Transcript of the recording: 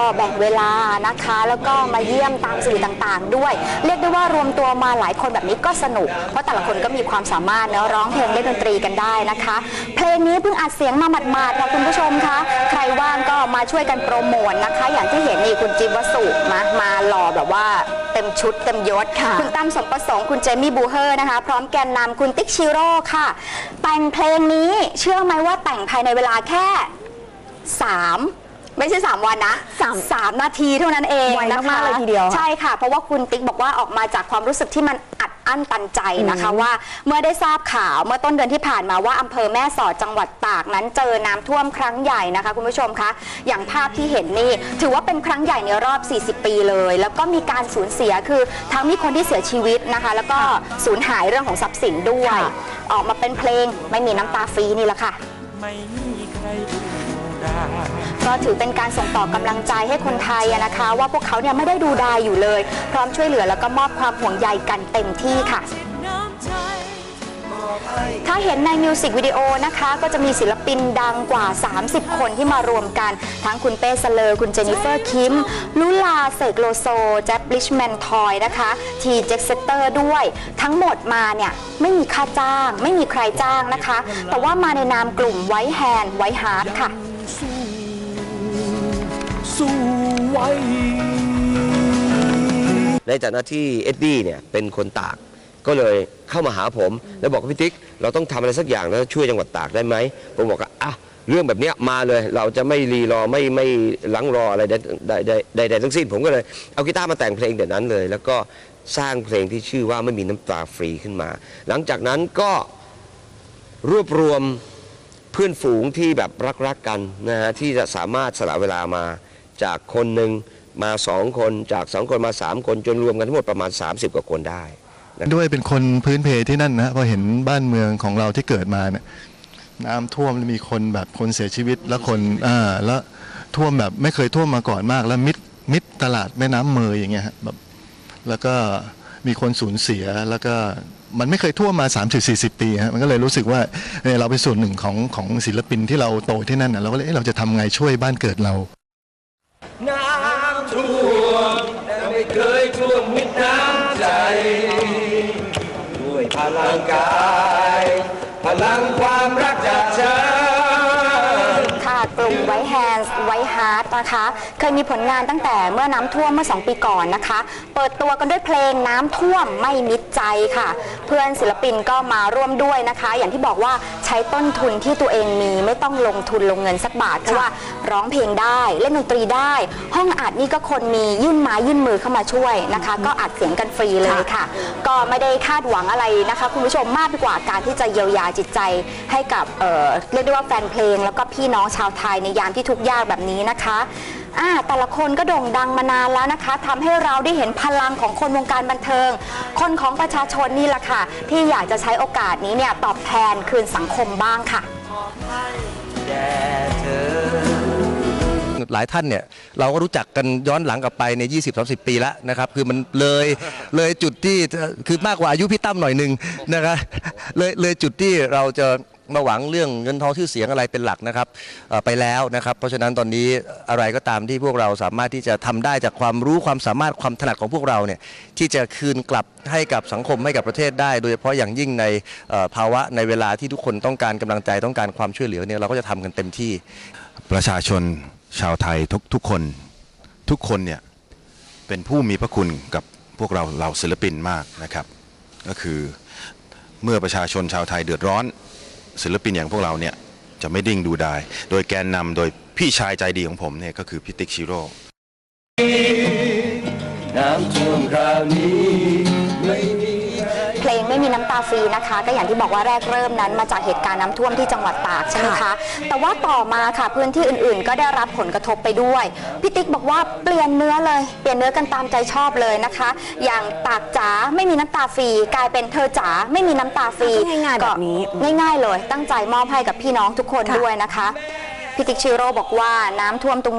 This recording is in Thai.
ก็แบ่งเวลานะคะ แล้วก็มาเยี่ยมตามสื่อต่างๆ ด้วย เรียกได้ว่ารวมตัวมาหลายคนแบบนี้ก็สนุก เพราะแต่ละคนก็มีความสามารถเนาะร้องเพลงเล่นดนตรีกันได้นะคะ เพลงนี้เพิ่งอัดเสียงมาหมาดๆค่ะคุณผู้ชมคะใครว่างก็มาช่วยกันโปรโมทนะคะ อย่างที่เห็นนี่คุณจิ๊บวสุมามาหล่อแบบว่าเต็มชุดเต็มยศค่ะ คุณตั้มสมประสงค์คุณเจมี่บูเฮอร์นะคะ พร้อมแกนนำคุณติ๊กชิโร่ค่ะ แต่งเพลงนี้เชื่อไหมว่าแต่งภายในเวลาแค่ 3 ไม่ใช่ 3 วันนะสามสามนาทีเท่านั้นเองไวนะคะมากๆเลยทีเดียวใช่ค่ะ เพราะว่าคุณติ๊กบอกว่าออกมาจากความรู้สึกที่มันอัดอั้นตันใจนะคะว่า เมื่อได้ทราบข่าวเมื่อต้นเดือนที่ผ่านมาว่าอำเภอแม่สอดจังหวัดตากนั้นเจอน้ำท่วมครั้งใหญ่นะคะคุณผู้ชมคะอย่างภาพที่เห็นนี่ถือว่าเป็นครั้งใหญ่ในรอบ 40 ปีเลย แล้วก็มีการสูญเสียคือทั้งมีคนที่เสียชีวิตนะคะ แล้วก็สูญหายเรื่องของทรัพย์สินด้วยค่ะออกมาเป็นเพลงไม่มีน้ำตาฟรีนี่แหละค่ะ ไม่มีใครดูได้ ก็ถือเป็นการส่งต่อกำลังใจให้คนไทยนะคะ ว่าพวกเขาเนี่ยไม่ได้ดูดายอยู่เลย พร้อมช่วยเหลือแล้วก็มอบความห่วงใยกันเต็มที่ค่ะถ้าเห็นในมิวสิกวิดีโอนะคะ ก็จะมีศิลปินดังกว่า 30 คนที่มารวมกัน ทั้งคุณเป้สเลอร์ คุณเจนนิเฟอร์คิมลุลาเสกโลโซ แจ็บลิชแมนทอยนะคะ ทีเจ็กเซเตอร์ด้วย ทั้งหมดมาเนี่ยไม่มีค่าจ้าง ไม่มีใครจ้างนะคะ แต่ว่ามาในนามกลุ่มไวท์แฮนด์ไวท์ฮาร์ดค่ะ สู้ไว้ในฐานะที่เอ็ดดี้เนี่ยเป็นคนตากก็เลยเข้ามาหาผม แล้วบอกว่าพี่ติ๊กเราต้องทำอะไรสักอย่างแล้วช่วยจังหวัดตากได้ไหมผมบอกว่าอะเรื่องแบบนี้มาเลยเราจะไม่รีรอไม่ไม่ลังรออะไรใดใดใดใดทั้งสิ้น ผมก็เลยเอากีตาร์มาแต่งเพลงเดี๋ยวนั้นเลย แล้วก็สร้างเพลงที่ชื่อว่าไม่มีน้ำตาฟรีขึ้นมา หลังจากนั้นก็รวบรวมเพื่อนฝูงที่แบบรักๆกันนะฮะที่จะสามารถสละเวลามา จากคนหนึ่งมาสองคนจากสองคนมาสามคนจนรวมกันทั้งหมดประมาณ 30 กว่าคนได้ด้วยเป็นคนพื้นเพที่นั่นนะพอเห็นบ้านเมืองของเราที่เกิดมาเนี่ยน้ำท่วมมีคนแบบคนเสียชีวิตแล้วคนอ่าแล้วท่วมแบบไม่เคยท่วมมาก่อนมาก แล้วมิดมิดตลาดแม่น้ำเมยอย่างเงี้ยฮะแบบแล้วก็มีคนสูญเสียแล้วก็มันไม่เคยท่วมมา 30-40 ปีฮะมันก็เลยรู้สึกว่าเราเป็นส่วนหนึ่งของของศิลปินที่เราโตที่นั่นนะเราก็เลยเอ๊ะเราจะทำไงช่วยบ้านเกิดเรา ไม่เคยท่วมมิดน้ำใจ ด้วยพลังกาย พลังความรักจากฉัน ค่ะกลุ่มไวแฮนส์ไวฮาร์ดนะคะ เคยมีผลงานตั้งแต่เมื่อน้ำท่วมเมื่อ 2 ปีก่อนนะคะ เปิดตัวกันด้วยเพลงน้ำท่วมไม่มิดใจค่ะ เพื่อนศิลปินก็มาร่วมด้วยนะคะ อย่างที่บอกว่าใช้ต้นทุนที่ตัวเองมีไม่ต้องลงทุนลงเงินสักบาทเพราะว่าร้องเพลงได้เล่นดนตรีได้ ห้องอัดนี่ก็คนมียื่นไม้ยื่นมือเข้ามาช่วยนะคะ ก็อัดเสียงกันฟรีเลยค่ะ ก็ไม่ได้คาดหวังอะไรนะคะ คุณผู้ชมมากไปกว่าการที่จะเยียวยาจิตใจให้กับเเรียกได้ว่าแฟนเพลง แล้วก็พี่น้องชาวไทยในยามที่ทุกข์ยากแบบนี้นะคะ อ่าแต่ละคนก็โด่งดังมานานแล้วนะคะทำให้เราได้เห็นพลังของคนวงการบันเทิง คนของประชาชนนี่แหละค่ะ ที่อยากจะใช้โอกาสนี้เนี่ยตอบแทนคืนสังคมบ้างค่ะ หลายท่านเนี่ยเราก็รู้จักกันย้อนหลังกลับไปใน 20-30 ปีแล้วนะครับ คือมันเลยเลยจุดที่คือมากกว่าอายุพี่ตั้มหน่อยหนึ่งนะครับเลยเลยจุดที่เราจะ มาหวังเรื่องเงินทองชื่อเสียงอะไรเป็นหลักนะครับไปแล้วนะครับ เพราะฉะนั้นตอนนี้อะไรก็ตามที่พวกเราสามารถที่จะทำได้จากความรู้ความสามารถความถนัดของพวกเราเนี่ยที่จะคืนกลับให้กับสังคมให้กับประเทศได้ โดยเฉพาะอย่างยิ่งในภาวะในเวลาที่ทุกคนต้องการกำลังใจต้องการความช่วยเหลือเนี่ยเราก็จะทำกันเต็มที่ ประชาชนชาวไทยทุกทุกคนทุกคนเนี่ยเป็นผู้มีพระคุณกับพวกเราเราศิลปินมากนะครับ ก็คือเมื่อประชาชนชาวไทยเดือดร้อน ศิลปินอย่างพวกเราเนี่ยจะไม่ดิ้งดูดาย โดยแกนนำโดยพี่ชายใจดีของผมเนี่ยก็คือพี่ติ๊กชิโร่น้ำท่วมคราวนี้ ม่มีน้ำตาฟรีนะคะ ก็อย่างที่บอกว่าแรกเริ่มนั้นมาจากเหตุการณ์น้ำท่วมที่จังหวัดตากใช่ไหมคะ แต่ว่าต่อมาค่ะพื้นที่อื่นๆ ก็ได้รับผลกระทบไปด้วยพี่ติ๊กบอกว่าเปลี่ยนเนื้อเลย เปลี่ยนเนื้อกันตามใจชอบเลยนะคะ อย่างตากจ๋าไม่มีน้ำตาฟรีกลายเป็นเธอจ๋าไม่มีน้ำตาฟรีง่ายๆแบบนี้ ก็ง่าย ๆ เลย ตั้งใจมอบให้กับพี่น้องทุกคนด้วยนะคะพี่ติ๊กชิโร่บอกว่าน้ำท่วมตรง